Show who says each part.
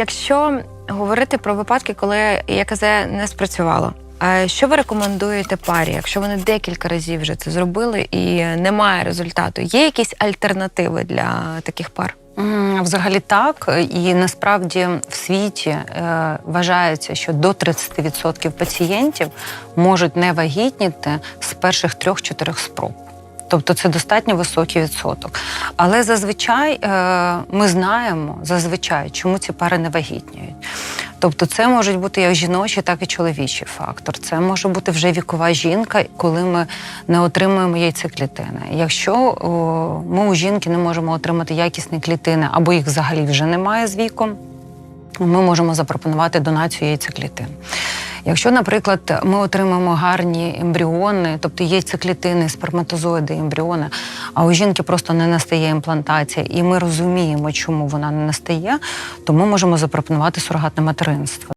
Speaker 1: Якщо говорити про випадки, коли ЯКЗ не спрацювало, що ви рекомендуєте парі, якщо вони декілька разів вже це зробили і немає результату? Є якісь альтернативи для таких пар?
Speaker 2: Взагалі так, і насправді в світі е, вважається, що до 30% пацієнтів можуть не вагітніти з перших трьох-чотирьох спроб. Тобто це достатньо високий відсоток. Але зазвичай е, ми знаємо зазвичай, чому ці пари не вагітніють. Тобто, це можуть бути як жіночий, так і чоловічий фактор. Це може бути вже вікова жінка, коли ми не отримуємо яйцеклітини. Якщо ми у жінки не можемо отримати якісні клітини або їх взагалі вже немає з віком, ми можемо запропонувати донацію яйцеклітин. Якщо, наприклад, ми отримаємо гарні ембріони, тобто яйцеклітини, сперматозоїди, ембріони, а у жінки просто не настає імплантація, і ми розуміємо, чому вона не настає, то ми можемо запропонувати сурогатне материнство.